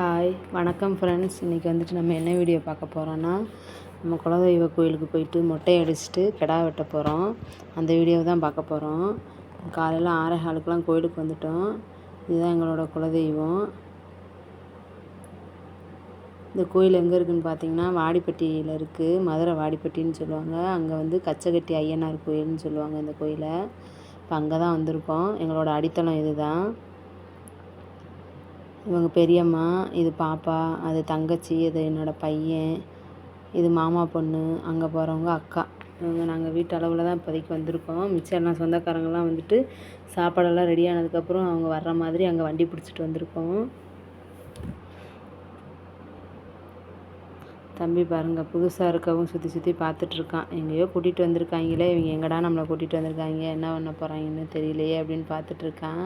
Hi வணக்கம் friends இன்றைக்கி வந்துட்டு நம்ம என்ன வீடியோ பார்க்க போகிறோன்னா நம்ம குலதெய்வ கோயிலுக்கு போயிட்டு மொட்டை அடிச்சுட்டு கிடா வெட்ட போகிறோம் அந்த வீடியோ தான் பார்க்க போகிறோம் காலையில் ஆறே காலுக்கெலாம் கோயிலுக்கு வந்துட்டோம். இதுதான் எங்களோட குலதெய்வம். இந்த கோயில் எங்கே இருக்குதுன்னு பார்த்தீங்கன்னா வாடிப்பட்டியில் இருக்குது மதுரை வாடிப்பட்டின்னு சொல்லுவாங்க. அங்கே வந்து கச்சகட்டி ஐயனார் கோயில்னு சொல்லுவாங்க இந்த கோயிலை. இப்போ அங்கே தான் வந்திருக்கோம். எங்களோட அடித்தளம் இது தான் இவங்க பெரியம்மா இது பாப்பா அது தங்கச்சி இது என்னோடய பையன் இது மாமா பொண்ணு அங்கே போகிறவங்க அக்கா. இவங்க நாங்கள் வீட்டு அளவில் தான் இப்போதைக்கு வந்திருக்கோம். மிச்சம் எல்லாம் சொந்தக்காரங்களாம் வந்துட்டு சாப்பாடெல்லாம் ரெடி ஆனதுக்கப்புறம் அவங்க வர்ற மாதிரி அங்கே வண்டி பிடிச்சிட்டு வந்திருக்கோம். தம்பி பாருங்கள் புதுசாக இருக்கவும் சுற்றி சுற்றி பார்த்துட்ருக்கான் எங்கேயோ கூட்டிகிட்டு வந்திருக்காங்களே இவங்க எங்கடா நம்மளை கூட்டிகிட்டு வந்திருக்காங்க என்ன பண்ண போகிறாங்கன்னு தெரியலையே அப்படின்னு பார்த்துட்ருக்கான்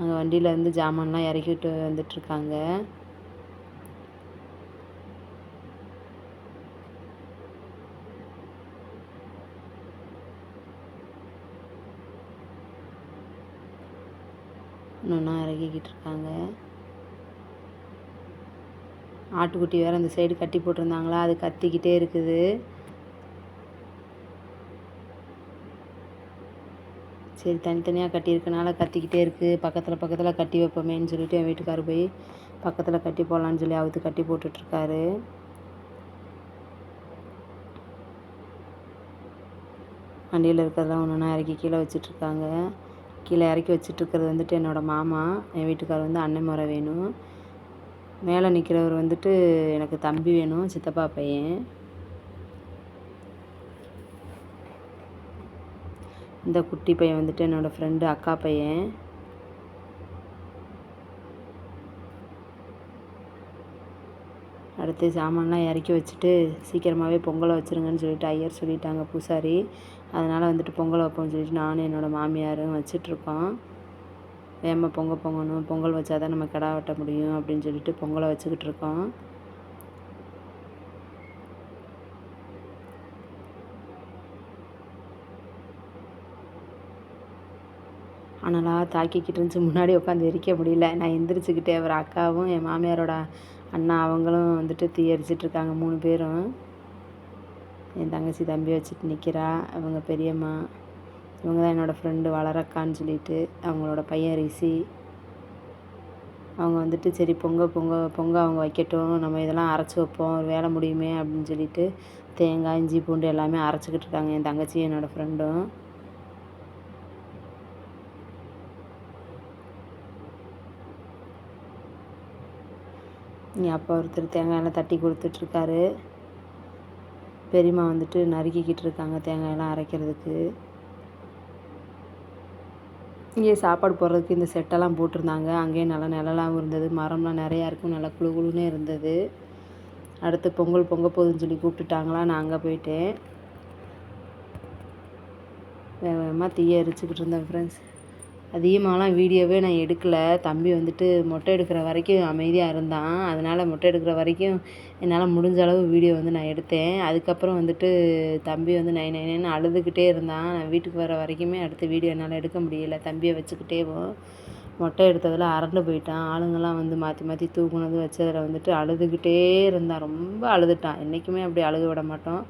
அங்கே வண்டியில் வந்து ஜாமான்லாம் இறக்கிட்டு வந்துட்டுருக்காங்க இன்னொன்னா இறக்கிக்கிட்டு இருக்காங்க ஆட்டுக்குட்டி வேறு அந்த சைடு கட்டி போட்டிருந்தாங்களா அது கத்திக்கிட்டே இருக்குது. சரி தனித்தனியாக கட்டியிருக்கனால கத்திக்கிட்டே இருக்குது பக்கத்தில் பக்கத்தில் கட்டி வைப்போமேன்னு சொல்லிட்டு என் வீட்டுக்காரர் போய் பக்கத்தில் கட்டி போடலான்னு சொல்லி அவுத்து கட்டி போட்டுட்ருக்காரு. வண்டியில் இருக்கிறதெல்லாம் ஒன்று ஒன்றா இறக்கி கீழே வச்சிட்ருக்காங்க. கீழே இறக்கி வச்சிட்ருக்கிறது வந்துட்டு என்னோடய மாமா. என் வீட்டுக்காரர் வந்து அண்ணன் முறை வேணும். மேலே நிற்கிறவர் வந்துட்டு எனக்கு தம்பி வேணும் சித்தப்பா பையன். இந்த குட்டி பையன் வந்துட்டு என்னோடய ஃப்ரெண்டு அக்கா பையன். அடுத்து சாமான்லாம் இறக்கி வச்சுட்டு சீக்கிரமாகவே பொங்கலை வச்சுருங்கன்னு சொல்லிட்டு ஐயர் சொல்லிட்டாங்க பூசாரி. அதனால் வந்துட்டு பொங்கல் வைப்போம்னு சொல்லிட்டு நானும் என்னோடய மாமியாரும் வச்சிட்ருக்கோம். வேம பொங்க பொங்கணும் பொங்கல் வச்சா தான் நம்ம கிடா வெட்ட முடியும் அப்படின்னு சொல்லிட்டு பொங்கலை வச்சுக்கிட்டு இருக்கோம் அனலாக தாக்கிக்கிட்டு இருந்துச்சு. முன்னாடி உட்காந்து எரிக்க முடியல. நான் எந்திரிச்சுக்கிட்டே அவர் அக்காவும் என் மாமியாரோட அண்ணா அவங்களும் வந்துட்டு தீ எரிச்சிட்ருக்காங்க மூணு பேரும். என் தங்கச்சி தம்பி வச்சுட்டு நிற்கிறா அவங்க பெரியம்மா. இவங்க தான் என்னோடய ஃப்ரெண்டு வளரக்கான்னு சொல்லிட்டு அவங்களோட பையன் ரிஷி. அவங்க வந்துட்டு சரி பொங்க பொங்க பொங்க அவங்க வைக்கட்டும். நம்ம இதெல்லாம் அரைச்சி வைப்போம். ஒரு வேலை முடியுமே அப்படின்னு சொல்லிட்டு தேங்காய் இஞ்சி பூண்டு எல்லாமே அரைச்சிக்கிட்டு இருக்காங்க. என் தங்கச்சியும் என்னோடய ஃப்ரெண்டும் எங்கள் அப்பா ஒருத்தர் தேங்காயெல்லாம் தட்டி கொடுத்துட்ருக்காரு. பெரியம்மா வந்துட்டு நறுக்கிக்கிட்டு இருக்காங்க தேங்காயெல்லாம் அரைக்கிறதுக்கு. இங்கே சாப்பாடு போடுறதுக்கு இந்த செட்டெல்லாம் போட்டிருந்தாங்க. அங்கேயும் நல்லா நிழலாகவும் இருந்தது. மரம்லாம் நிறையா இருக்கும். நல்லா குழு குழுன்னு இருந்தது. அடுத்து பொங்கல் பொங்க போகுதுன்னு சொல்லி கூப்பிட்டுட்டாங்களா? நான் அங்கே போயிட்டேன். வேக வேகமாக தீயை எரிச்சுக்கிட்டு இருந்தேன் ஃப்ரெண்ட்ஸ் அதிகமாகலாம் வீடியோவே நான் எடுக்கலை. தம்பி வந்துட்டு மொட்டை எடுக்கிற வரைக்கும் அமைதியாக இருந்தான். அதனால் மொட்டை எடுக்கிற வரைக்கும் என்னால் முடிஞ்ச அளவு வீடியோ வந்து நான் எடுத்தேன். அதுக்கப்புறம் வந்துட்டு தம்பி வந்து நை நைன்னு அழுதுகிட்டே இருந்தான். நான் வீட்டுக்கு வர வரைக்குமே அடுத்த வீடியோ என்னால் எடுக்க முடியல. தம்பியை வச்சுக்கிட்டே மொட்டை எடுத்ததில் அரண்டு போயிட்டான். ஆளுங்கெல்லாம் வந்து மாற்றி மாற்றி தூக்குனது வச்சதில் வந்துட்டு அழுதுகிட்டே இருந்தான். ரொம்ப அழுதுட்டான். என்றைக்குமே அப்படி அழுக விட மாட்டோம்.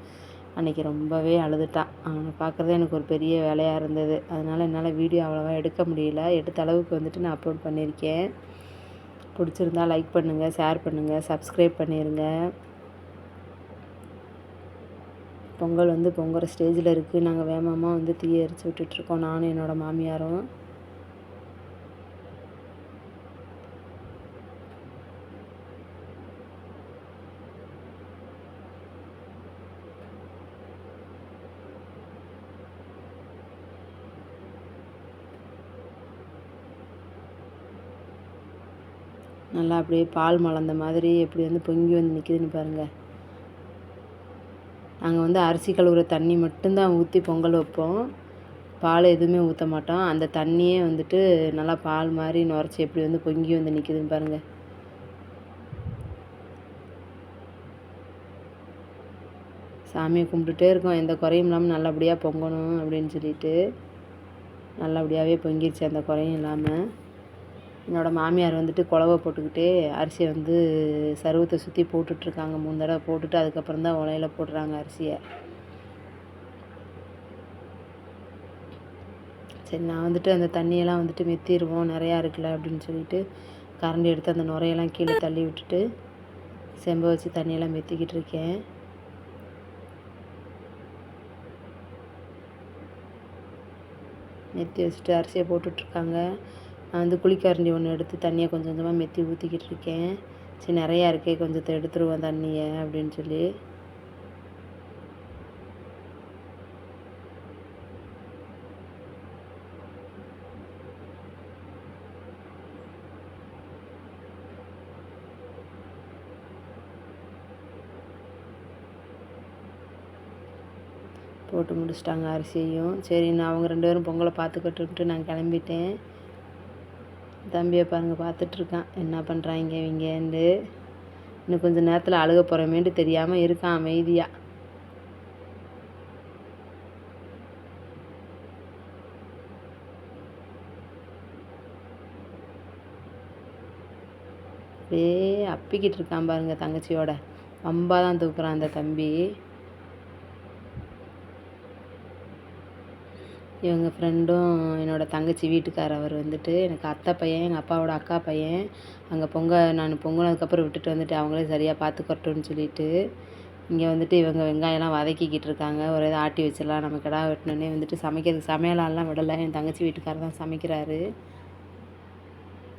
அன்றைக்கி ரொம்பவே அழுதுட்டான் அவனை பார்க்குறதே எனக்கு ஒரு பெரிய வேலையாக இருந்தது. அதனால் என்னால் வீடியோ அவ்வளோவா எடுக்க முடியல. எடுத்த அளவுக்கு வந்துட்டு நான் அப்லோட் பண்ணியிருக்கேன் பிடிச்சிருந்தா லைக் பண்ணுங்கள் ஷேர் பண்ணுங்கள் சப்ஸ்கிரைப் பண்ணிடுங்க பொங்கல் வந்து பொங்குற ஸ்டேஜில் இருக்குது நாங்கள் வேகமாக வந்து தீயை எரிச்சு விட்டுட்ருக்கோம் நானும் என்னோடய மாமியாரும். நல்லா அப்படியே பால் மலர்ந்த மாதிரி எப்படி வந்து பொங்கி வந்து நிற்கிதுன்னு பாருங்கள் நாங்கள் வந்து அரிசி கழுவுற தண்ணி மட்டும்தான் ஊற்றி பொங்கல் வைப்போம். பால் எதுவுமே ஊற்ற மாட்டோம். அந்த தண்ணியே வந்துட்டு நல்லா பால் மாதிரி நுரைச்சி எப்படி வந்து பொங்கி வந்து நிற்கிதுன்னு பாருங்கள் சாமியை கும்பிட்டுட்டே இருக்கோம். எந்த குறையும் இல்லாமல் நல்லபடியாக பொங்கணும் அப்படின்னு சொல்லிட்டு நல்லபடியாகவே பொங்கிருச்சு அந்த குறையும் இல்லாமல் என்னோடய மாமியார் வந்துட்டு குழவை போட்டுக்கிட்டே அரிசியை வந்து சருவத்தை சுற்றி போட்டுட்ருக்காங்க. மூணு தடவை போட்டுட்டு அதுக்கப்புறம் தான் உலையில போடுறாங்க அரிசியை. சரி நான் வந்துட்டு அந்த தண்ணியெல்லாம் வந்துட்டு மெத்திடுவோம் நிறையா இருக்குல்ல அப்படின்னு சொல்லிட்டு கரண்டி எடுத்து அந்த நுரையெல்லாம் கீழே தள்ளி விட்டுட்டு செம்ப வச்சு தண்ணியெல்லாம் மெத்திக்கிட்டு இருக்கேன். மெத்தி வச்சுட்டு அரிசியை போட்டுட்ருக்காங்க. வந்து குளிக்கரண்டி ஒன்று எடுத்து தண்ணியை கொஞ்சம் கொஞ்சமாக மெத்தி ஊற்றிக்கிட்டு இருக்கேன். சரி நிறையா இருக்கே கொஞ்சத்தை எடுத்துருவோம் தண்ணியை அப்படின்னு சொல்லி. போட்டு முடிச்சிட்டாங்க அரிசியையும். சரி நான் அவங்க ரெண்டு பேரும் பொங்கலை பார்த்துக்கட்டுன்ட்டு நான் கிளம்பிட்டேன். தம்பியை பாருங்கள் பார்த்துட்ருக்கான். என்ன பண்ணுறாங்க இவங்கன்ட்டு? இன்னும் கொஞ்சம் நேரத்தில் அழுக போகிறமேன்ட்டு தெரியாமல் இருக்கான் அமைதியாக அப்படியே அப்பிக்கிட்டு இருக்கான் பாருங்க தங்கச்சியோட. அம்பாதான் தான் தூக்குறான் அந்த தம்பி. இவங்க ஃப்ரெண்டும் என்னோடய தங்கச்சி வீட்டுக்கார் அவர் வந்துட்டு எனக்கு அத்தை பையன் எங்கள் அப்பாவோட அக்கா பையன். அங்கே பொங்க நான் பொங்கினதுக்கப்புறம் விட்டுட்டு வந்துட்டு அவங்களே சரியாக பார்த்துக்கட்டும்னு சொல்லிட்டு இங்கே வந்துட்டு இவங்க வெங்காயம்லாம் வதக்கிக்கிட்டு இருக்காங்க. ஒரு இதை ஆட்டி வச்சிடலாம் நம்ம கிடா வெட்டினோடனே வந்துட்டு சமைக்கிறதுக்கு சமையலாலாம் விடலை. என் தங்கச்சி வீட்டுக்காரர் தான் சமைக்கிறாரு.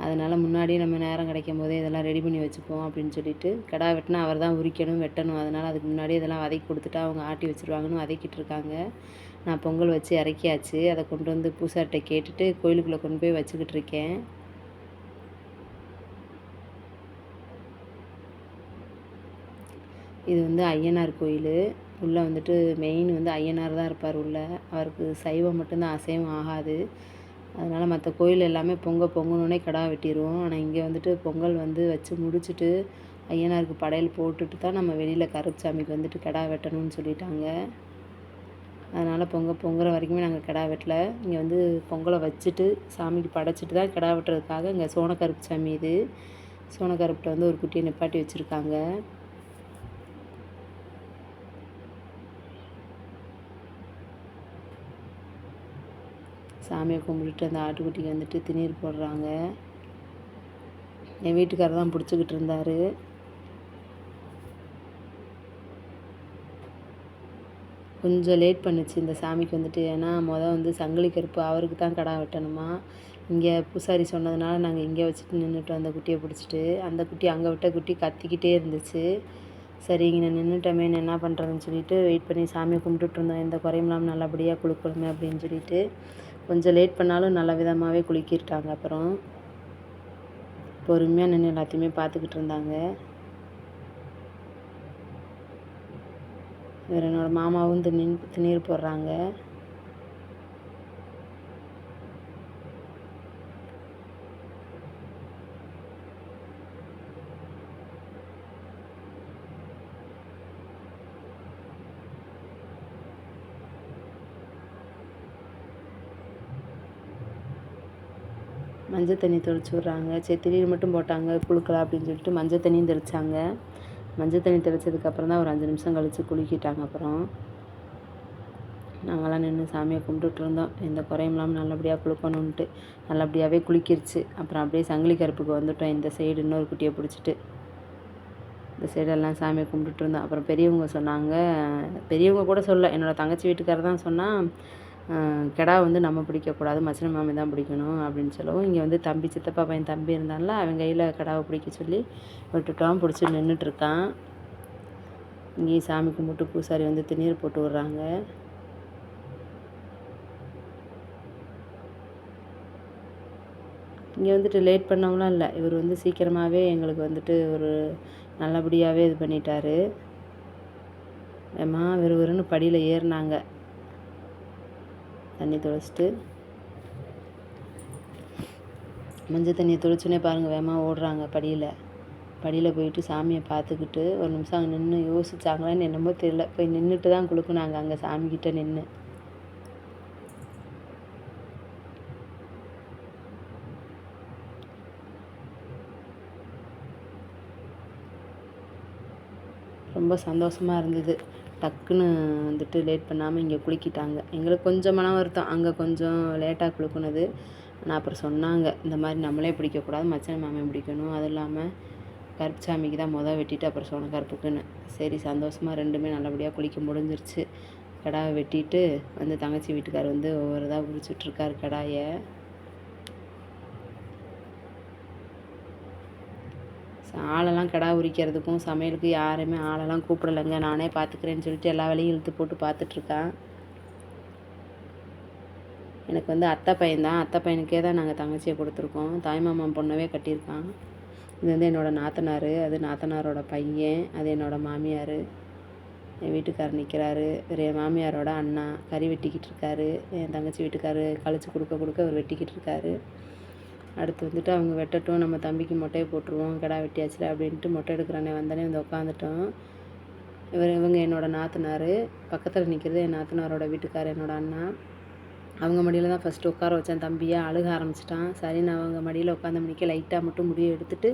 அதனால் முன்னாடியே நம்ம நேரம் கிடைக்கும் போதே இதெல்லாம் ரெடி பண்ணி வச்சுப்போம் அப்படின்னு சொல்லிட்டு கிடா வெட்டினா அவர் தான் உரிக்கணும் வெட்டணும். அதனால் அதுக்கு முன்னாடியே இதெல்லாம் வதக்கி கொடுத்துட்டு அவங்க ஆட்டி வச்சுருவாங்கன்னு வதக்கிட்டு இருக்காங்க. நான் பொங்கல் வச்சு இறக்கியாச்சு. அதை கொண்டு வந்து பூசார்கிட்ட கேட்டுட்டு கோயிலுக்குள்ளே கொண்டு போய் வச்சுக்கிட்டு இருக்கேன். இது வந்து ஐயனார் கோயில். உள்ளே வந்துட்டு மெயின் வந்து ஐயனார் தான் இருப்பார் உள்ளே. அவருக்கு சைவம் மட்டும்தான் அசைவம் ஆகாது. அதனால் மற்ற கோயில் எல்லாமே பொங்கல் பொங்கணுன்னே கிடா வெட்டிடுவோம் ஆனால் இங்கே வந்துட்டு பொங்கல் வந்து வச்சு முடிச்சுட்டு ஐயனாருக்கு படையல் போட்டுட்டு தான் நம்ம வெளியில் கருப்புசாமிக்கு வந்துட்டு கிடா வெட்டணும்னு சொல்லிட்டாங்க. அதனால் பொங்கல் பொங்குற வரைக்குமே நாங்கள் கிடா வெட்டல. இங்கே வந்து பொங்கலை வச்சுட்டு சாமிக்கு படைச்சிட்டு தான் கிடா வெட்டுறதுக்காக இங்கே சோனக்கருப்பு சாமி இது. சோனக்கருப்பிட்ட வந்து ஒரு குட்டியை நிப்பாட்டி வச்சுருக்காங்க. சாமியை கும்பிட்டுட்டு அந்த ஆட்டுக்குட்டிக்கு வந்துட்டு திணீர் போடுறாங்க. என் வீட்டுக்காரர் தான் பிடிச்சிக்கிட்டு இருந்தார். கொஞ்சம் லேட் பண்ணுச்சு இந்த சாமிக்கு வந்துட்டு. ஏன்னா மொதல் வந்து சங்கிலி கருப்பு அவருக்கு தான் கடா வெட்டணுமா? இங்கே பூசாரி சொன்னதுனால நாங்கள் இங்கே வச்சுட்டு நின்றுட்டோம் அந்த குட்டியை பிடிச்சிட்டு. அந்த குட்டி அங்கே விட்ட குட்டி கத்திக்கிட்டே இருந்துச்சு. சரி இங்கே நின்றுட்டோமே என்ன பண்ணுறதுன்னு சொல்லிட்டு வெயிட் பண்ணி சாமியை கும்பிட்டுட்டு இருந்தோம். எந்த குறையும் இல்லாமல் நல்லபடியாக குளிக்கணுமே அப்படின்னு சொல்லிட்டு கொஞ்சம் லேட் பண்ணாலும் நல்ல விதமாகவே குளிக்கிட்டாங்க அப்புறம். பொறுமையாக நின்று எல்லாத்தையுமே பார்த்துக்கிட்டு இருந்தாங்க. இவர் என்னோடய மாமாவும் திணீர் திணீர் போடுறாங்க. மஞ்சள் தண்ணி தெளிச்சு விட்றாங்க. சரி திடீர் மட்டும் போட்டாங்க குளுக்கலாம் அப்படின்னு சொல்லிட்டு மஞ்சள் தண்ணியும் தெளித்தாங்க மஞ்சள் தண்ணி தெளித்ததுக்கப்புறம் தான் ஒரு அஞ்சு நிமிஷம் கழித்து குளிக்கிட்டாங்க. அப்புறம் நாங்களாம் நின்று சாமியை கும்பிட்டுட்டு இருந்தோம். எந்த குறையும் இல்லாமல் நல்லபடியாக குளிக்கணும்ன்ட்டு நல்லபடியாகவே குளிக்கிருச்சு. அப்புறம் அப்படியே சங்கிலி கருப்புக்கு வந்துவிட்டோம் இந்த சைடு இன்னொரு குட்டியை பிடிச்சிட்டு. இந்த சைடெல்லாம் சாமியை கும்பிட்டுட்டு இருந்தோம். அப்புறம் பெரியவங்க சொன்னாங்க பெரியவங்க கூட சொல்ல என்னோடய தங்கச்சி வீட்டுக்காரர் தான் சொன்னால் கெடா வந்து நம்ம பிடிக்கக்கூடாது மச்சின மாமி தான் பிடிக்கணும் அப்படின்னு சொல்லவும் இங்கே வந்து தம்பி சித்தப்பா பையன் தம்பி இருந்தான்ல அவன் கையில் கெடாவை பிடிக்க சொல்லி விட்டுட்டோம் பிடிச்சி நின்றுட்டுருக்கான் இங்கேயும் சாமி கும்பிட்டு பூசாரி வந்து திருநீர் போட்டு விட்றாங்க. இங்கே வந்துட்டு லேட் பண்ணவங்களாம் இல்லை இவர் வந்து சீக்கிரமாகவே எங்களுக்கு வந்துட்டு ஒரு நல்லபடியாகவே இது பண்ணிட்டாரு. ஏமா விறுவிறுன்னு படியில் ஏறினாங்க. தண்ணி தொளிச்சிட்டு மஞ்சள் தண்ணியை தொளிச்சோன்னே பாருங்கள் வேகமாக ஓடுறாங்க படியில். படியில் போயிட்டு சாமியை பார்த்துக்கிட்டு ஒரு நிமிஷம் அங்கே நின்று யோசிச்சாங்களான்னு என்னமோ தெரியல. போய் நின்றுட்டு தான் கொடுக்குனாங்க அங்கே சாமிக்கிட்ட நின்று ரொம்ப சந்தோஷமாக இருந்தது. டக்குன்னு வந்துட்டு லேட் பண்ணாமல் இங்கே குளிக்கிட்டாங்க. எங்களுக்கு கொஞ்சம் மன வருத்தம். அங்கே கொஞ்சம் லேட்டாக குளிக்குனது. ஆனால் அப்புறம் சொன்னாங்க இந்த மாதிரி நம்மளே பிடிக்கக்கூடாது மச்சான் மாமே பிடிக்கணும். அதுவும் இல்லாமல் கருப்புசாமிக்கு தான் மொதல் வெட்டிட்டு அப்புறம் சொன்ன கருப்புக்குன்னு. சரி சந்தோஷமாக ரெண்டுமே நல்லபடியாக குளிக்க முடிஞ்சிருச்சு. கடாவை வெட்டிட்டு வந்து தங்கச்சி வீட்டுக்கார் வந்து ஒவ்வொரு இதாக உரிச்சிட்ருக்காரு கடாயை. ஆளெல்லாம் கிடா உரிக்கிறதுக்கும் சமையலுக்கு யாரையுமே ஆளெல்லாம் கூப்பிடலைங்க. நானே பார்த்துக்கிறேன்னு சொல்லிட்டு எல்லா வேலையும் இழுத்து போட்டு பார்த்துட்ருக்கேன் எனக்கு வந்து அத்தை பையன்தான் அத்தை பையனுக்கே தான் நாங்கள் தங்கச்சியை கொடுத்துருக்கோம். தாய்மாமன் பொண்ணவே கட்டியிருக்கான். இது வந்து என்னோடய நாத்தனார் அது நாத்தனாரோட பையன் அது என்னோடய மாமியார். என் வீட்டுக்காரர் நிற்கிறாரு இவர் என் மாமியாரோட அண்ணா. கறி வெட்டிக்கிட்டு இருக்காரு. என் தங்கச்சி வீட்டுக்காரு கழிச்சு கொடுக்க கொடுக்க அவர் வெட்டிக்கிட்டு இருக்காரு. அடுத்து வந்துட்டு அவங்க வெட்டட்டும் நம்ம தம்பிக்கு மொட்டையை போட்டுருவோம் கிடா வெட்டியாச்சுல அப்படின்ட்டு மொட்டை எடுக்கிறானே வந்தானே வந்து உட்காந்துட்டோம் இவர் இவங்க என்னோடய நாத்தனார். பக்கத்தில் நிற்கிறது என் நாத்தனாரோட வீட்டுக்கார் என்னோடய அண்ணா. அவங்க மடியில் தான் ஃபஸ்ட்டு உட்கார வச்சேன். தம்பியை அழுக ஆரம்பிச்சிட்டான். சரி நான் அவங்க மடியில் உட்காந்த மணிக்கு லைட்டாக மட்டும் முடியை எடுத்துட்டு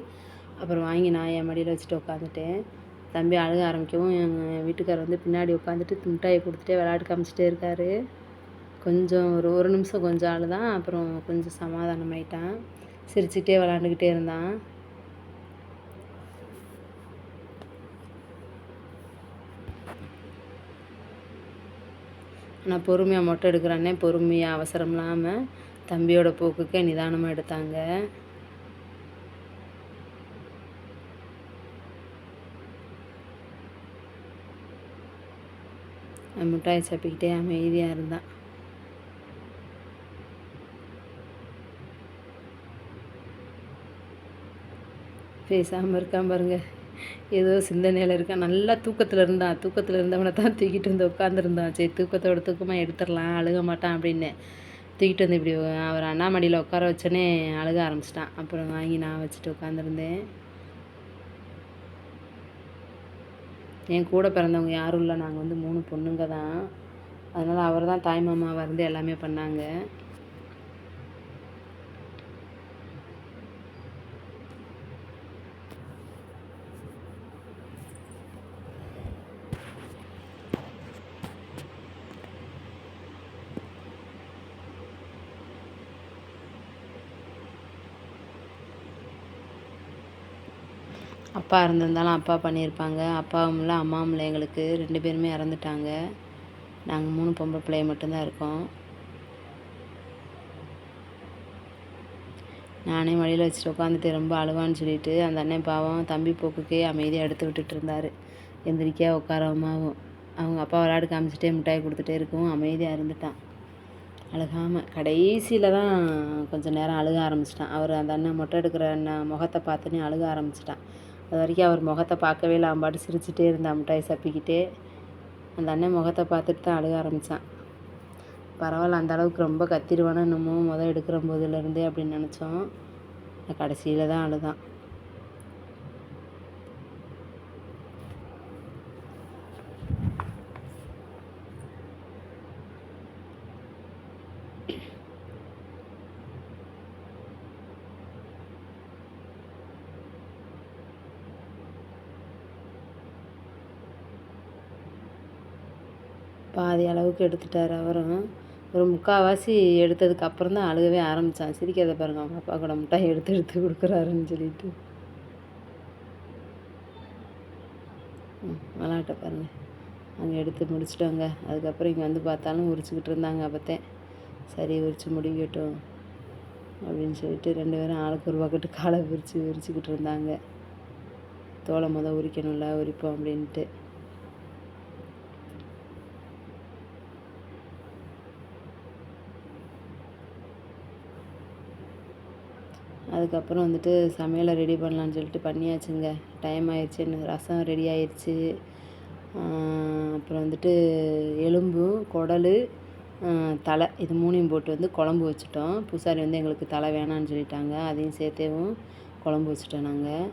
அப்புறம் வாங்கி நான் என் மடியில் வச்சுட்டு உட்காந்துட்டேன் தம்பி அழுக ஆரம்பிக்கவும் எங்கள் வீட்டுக்கார் வந்து பின்னாடி உட்காந்துட்டு மிட்டாயை கொடுத்துட்டே விளையாட்டு காமிச்சிட்டே இருக்கார். கொஞ்சம் ஒரு ஒரு நிமிஷம் கொஞ்சம் அழுதான் அப்புறம் கொஞ்சம் சமாதானம் ஆயிட்டான் சிரிச்சுக்கிட்டே விளாண்டுக்கிட்டே இருந்தான். நான் பொறுமையாக மொட்டை எடுக்கிறானே. பொறுமையாக அவசரம் இல்லாமல் தம்பியோட போக்குக்கே நிதானமாக எடுத்தாங்க. மிட்டாய் சாப்பிக்கிட்டே அமைதியாக இருந்தான். பேசாமல் இருக்கான் பாருங்கள் ஏதோ சிந்தனையில் இருக்கான். நல்லா தூக்கத்தில் இருந்தான். தூக்கத்தில் இருந்தவனை தான் தூக்கிட்டு வந்து உட்காந்துருந்தான் சரி தூக்கத்தோட தூக்கமாக எடுத்துடலாம் அழுக மாட்டான் அப்படின்னு. தூக்கிட்டு வந்து இப்படி அவர் அண்ணாமடியில் உட்கார வச்சோன்னே அழுக ஆரம்பிச்சிட்டான். அப்புறம் வாங்கி நான் வச்சுட்டு உட்காந்துருந்தேன் என் கூட பிறந்தவங்க யாரும் இல்லை. நாங்கள் வந்து மூணு பொண்ணுங்க தான். அதனால் அவர் தான் தாய் மாமாவை இருந்து எல்லாமே பண்ணாங்க. அப்பா இருந்திருந்தாலும் அப்பா பண்ணியிருப்பாங்க. அப்பாவும் இல்லை அம்மாவும் இல்லை எங்களுக்கு ரெண்டு பேருமே இறந்துட்டாங்க. நாங்கள் மூணு பொம்பளை பிள்ளைய மட்டும்தான் இருக்கோம். நானே வழியில் வச்சுட்டு உட்காந்துட்டு ரொம்ப அழுவான்னு சொல்லிட்டு அந்த அண்ணன் பாவம் தம்பி போக்குக்கே அமைதியாக எடுத்து விட்டுட்டு இருந்தார். எந்திரிக்கா உட்காரமாவும் அவங்க அப்பா விளையாடு காமிச்சிட்டே மிட்டாய் கொடுத்துட்டே இருக்கவும் அமைதியாக இருந்துட்டான். அழுகாமல் கடைசியில் தான் கொஞ்சம் நேரம் அழுக ஆரம்பிச்சிட்டான். அவர் அந்த அண்ணன் மொட்டை எடுக்கிற அண்ணன் முகத்தை பார்த்தோன்னே அழுக ஆரம்பிச்சிட்டான். அது வரைக்கும் அவர் முகத்தை பார்க்கவே இல்லை. அம்பாட்டு சிரிச்சுட்டே சிரிச்சிட்டே இருந்தான் மிட்டாய் சப்பிக்கிட்டே அந்த அண்ணன் முகத்தை பார்த்துட்டு தான் அழுக ஆரம்பித்தான் பரவாயில்ல அந்த அளவுக்கு ரொம்ப கத்திடுவானோ என்னமோ முதல் எடுக்கிற போதுலேருந்தே அப்படின்னு நினச்சோம். கடைசியில் தான் அழுதான். பாதி அளவுக்கு எடுத்துட்டார் அவரும் ஒரு முக்கால்வாசி எடுத்ததுக்கு அப்புறம் தான் அழுகவே ஆரம்பித்தான் சிரிக்காத பாருங்க அவங்க அப்பா கூட மிட்டாய் எடுத்து எடுத்து கொடுக்குறாருன்னு சொல்லிட்டு. விளாட்ட பாருங்கள் அங்கே எடுத்து முடிச்சிட்டோங்க. அதுக்கப்புறம் இங்கே வந்து பார்த்தாலும் உரிச்சிக்கிட்டு இருந்தாங்க அப்போத்தேன் சரி உரித்து முடிக்கட்டும் அப்படின்னு சொல்லிட்டு ரெண்டு பேரும் ஆளுக்கு ஒரு பக்கெட்டு காலை விரித்து விரிச்சுக்கிட்டு இருந்தாங்க. தோலை மொதல் உரிக்கணும்ல உரிப்போம் அப்படின்ட்டு. அதுக்கப்புறம் வந்துட்டு சமையலை ரெடி பண்ணலான்னு சொல்லிட்டு பண்ணியாச்சுங்க. டைம் ஆயிடுச்சு எனக்கு ரசம் ரெடி ஆயிடுச்சு. அப்புறம் வந்துட்டு எலும்பும் குடலு தலை இது மூணையும் போட்டு வந்து குழம்பு வச்சுட்டோம். பூசாரி வந்து எங்களுக்கு தலை வேணான்னு சொல்லிட்டாங்க. அதையும் சேர்த்தேவும் குழம்பு வச்சுட்டோம் நாங்கள்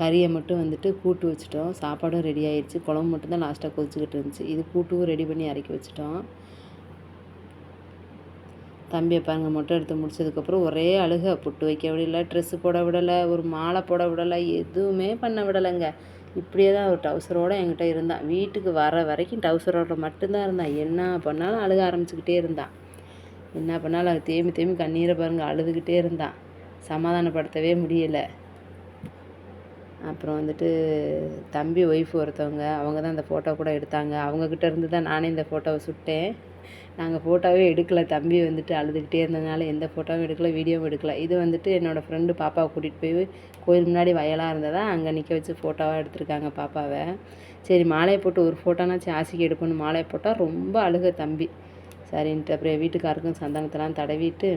கறியை மட்டும் வந்துட்டு கூட்டு வச்சுட்டோம். சாப்பாடும் ரெடி ஆயிடுச்சு. குழம்பு மட்டும்தான் லாஸ்ட்டாக கொதிச்சுக்கிட்டு இருந்துச்சு. இது கூட்டும் ரெடி பண்ணி இறக்கி வச்சுட்டோம். தம்பியை பாருங்க மொட்டை எடுத்து முடிச்சதுக்கப்புறம் ஒரே அழுக. புட்டு வைக்க விடலை ட்ரெஸ்ஸு போட விடலை ஒரு மாலை போட விடலை எதுவுமே பண்ண விடலைங்க. இப்படியே தான் ஒரு டவுசரோடு என்கிட்ட இருந்தான் வீட்டுக்கு வர வரைக்கும் டவுசரோட மட்டும்தான் இருந்தான் என்ன பண்ணாலும் அழுக ஆரம்பிச்சுக்கிட்டே இருந்தான் என்ன பண்ணாலும் அது தேம்பி தேம்பி கண்ணீரை பாருங்கள் அழுதுகிட்டே இருந்தான் சமாதானப்படுத்தவே முடியலை. அப்புறம் வந்துட்டு தம்பி ஒய்ஃப் ஒருத்தவங்க அவங்க தான் அந்த ஃபோட்டோ கூட எடுத்தாங்க. அவங்கக்கிட்ட இருந்து தான் நானே இந்த ஃபோட்டோவை சுட்டேன். நாங்கள் ஃபோட்டோவே எடுக்கலை தம்பி வந்துட்டு அழுதுகிட்டே இருந்ததுனால எந்த ஃபோட்டோவும் எடுக்கலை வீடியோவும் எடுக்கலை. இது வந்துட்டு என்னோடய ஃப்ரெண்டு பாப்பாவை கூட்டிகிட்டு போய் கோயில் முன்னாடி வயலாக இருந்ததா அங்கே நிற்க வச்சு ஃபோட்டோவாக எடுத்திருக்காங்க பாப்பாவை. சரி மாலையை போட்டு ஒரு ஃபோட்டோனாச்சும் ஆசைக்கு எடுக்கணும் மாலையை போட்டால் ரொம்ப அழுக தம்பி. சரின்ட்டு அப்புறம் வீட்டுக்காருக்கும் சந்தனத்தெல்லாம் தடவிட்டு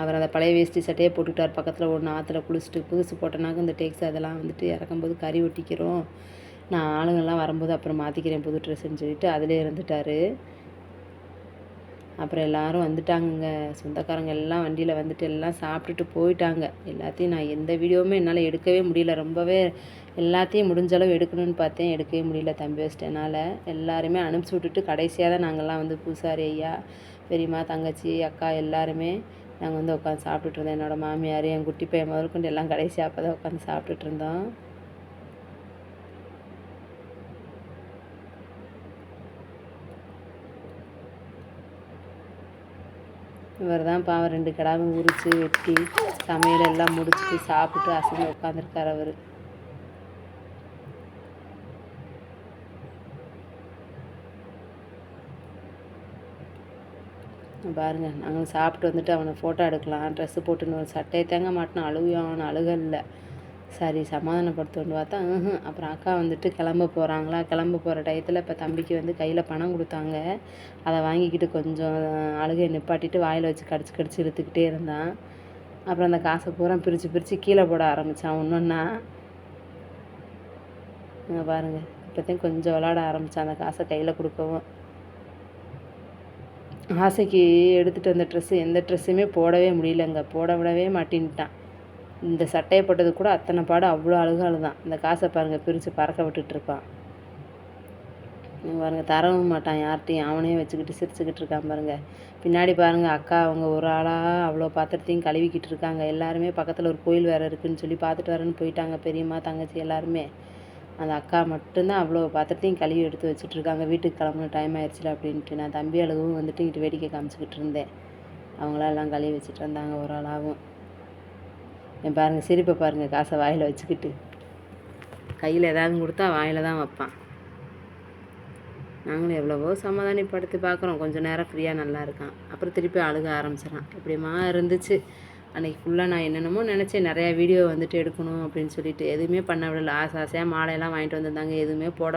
அவர் அதை பழைய வேஷ்டி சட்டையே போட்டுக்கிட்டார். பக்கத்தில் ஒன்று ஆற்றுல குளிச்சுட்டு புதுசு போட்டனாக்க இந்த டேக்ஸ் அதெல்லாம் வந்துட்டு இறக்கும்போது கறி ஒட்டிக்கிறோம். நான் ஆளுங்கள்லாம் வரும்போது அப்புறம் மாற்றிக்கிறேன் புது ட்ரெஸ்ஸுன்னு சொல்லிட்டு அதிலே இருந்துட்டார். அப்புறம் எல்லோரும் வந்துட்டாங்கங்க. சொந்தக்காரங்க எல்லாம் வண்டியில் வந்துட்டு எல்லாம் சாப்பிட்டுட்டு போயிட்டாங்க. எல்லாத்தையும் நான் எந்த வீடியோவுமே என்னால் எடுக்கவே முடியல. ரொம்பவே எல்லாத்தையும் முடிஞ்ச அளவு எடுக்கணும்னு பார்த்தேன். எடுக்கவே முடியல தம்பி வச்சிட்டனால எல்லாருமே அனுப்பிச்சி விட்டுட்டு கடைசியாக தான் நாங்கள்லாம் வந்து பூசாரி ஐயா பெரியம்மா தங்கச்சி அக்கா எல்லாருமே நாங்கள் வந்து உட்காந்து சாப்பிட்டுட்டு இருந்தோம். என்னோடய மாமியார் என் குட்டி பையன் முதற்கொண்டு எல்லாம் கடைசியாக அப்போ தான் உட்காந்து சாப்பிட்டுட்டு இருந்தோம். இவர் தான் பாவம் ரெண்டு கிடாவும் உரித்து வெட்டி சமையல் எல்லாம் முடிச்சுட்டு சாப்பிட்டு அசந்து உட்காந்துருக்கார் அவர். பாருங்க நாங்கள் சாப்பிட்டு வந்துட்டு அவனை ஃபோட்டோ எடுக்கலாம் ட்ரெஸ்ஸு போட்டுன்னு ஒரு சட்டையை தேங்க மாட்டோம் அழுவியும் அவனை அழுகல சரி சமாதானப்படுத்தோன்னு பார்த்தா அப்புறம் அக்கா வந்துட்டு கிளம்ப போகிறாங்களா கிளம்ப போகிற டயத்தில் இப்போ தம்பிக்கு வந்து கையில் பணம் கொடுத்தாங்க. அதை வாங்கிக்கிட்டு கொஞ்சம் அழுகை நிப்பாட்டிட்டு வாயில் வச்சு கடிச்சு கடிச்சு இழுத்துக்கிட்டே இருந்தான். அப்புறம் அந்த காசை பூரா பிரித்து பிரித்து கீழே போட ஆரம்பித்தான் ஒன்றுன்னா பாருங்கள் இப்போத்தையும் கொஞ்சம் விளாட ஆரம்பித்தான் அந்த காசை கையில் கொடுக்கவும். ஆசைக்கு எடுத்துகிட்டு வந்த ட்ரெஸ்ஸு எந்த ட்ரெஸ்ஸுமே போடவே முடியலங்க. போட விடவே மாட்டேன்ட்டான். இந்த சட்டையை போட்டது கூட அத்தனை பாடு அவ்வளோ அழுக அழுதான் இந்த காசை பாருங்கள் பிரித்து பறக்க விட்டுட்ருப்பான் பாருங்கள் தரவும் மாட்டான் யார்கிட்டையும். அவனே வச்சுக்கிட்டு சிரிச்சுக்கிட்டு இருக்கான் பாருங்கள் பின்னாடி பாருங்கள் அக்கா அவங்க ஒரு ஆளாக அவ்வளோ பாத்திரத்தையும் கழுவிக்கிட்டு இருக்காங்க. எல்லாருமே பக்கத்தில் ஒரு கோயில் வேறு இருக்குதுன்னு சொல்லி பார்த்துட்டு வரேன்னு போயிட்டாங்க பெரியம்மா தங்கச்சி எல்லாருமே. அந்த அக்கா மட்டும்தான் அவ்வளோ பாத்திரத்தையும் கழுவி எடுத்து வச்சுட்ருக்காங்க வீட்டுக்கு கிளம்புன டைம் ஆயிடுச்சுல அப்படின்ட்டு. நான் தம்பி அழகும் வந்துட்டு இங்கிட்டு வேடிக்கை காமிச்சிக்கிட்டு இருந்தேன். அவங்களாம் எல்லாம் கழுவி வச்சுட்டு இருந்தாங்க ஒரு ஆளாகவும் என் பாருங்கள் சிரிப்பை பாருங்கள் காசை வாயில் வச்சுக்கிட்டு. கையில் ஏதாவது கொடுத்தா வாயில் தான் வைப்பான். நாங்களும் எவ்வளவோ சமாதானப்படுத்தி பார்க்குறோம். கொஞ்சம் நேரம் ஃப்ரீயாக நல்லா இருக்கான். அப்புறம் திருப்பி அழுக ஆரம்பிச்சிடான் இப்படிமா இருந்துச்சு? அன்றைக்கி ஃபுல்லாக நான் என்னென்னமோ நினச்சேன். நிறையா வீடியோ வந்துட்டு எடுக்கணும் அப்படின்னு சொல்லிட்டு. எதுவுமே பண்ண விடல. ஆசை ஆசையாக மாலையெல்லாம் வாங்கிட்டு வந்திருந்தாங்க. எதுவுமே போட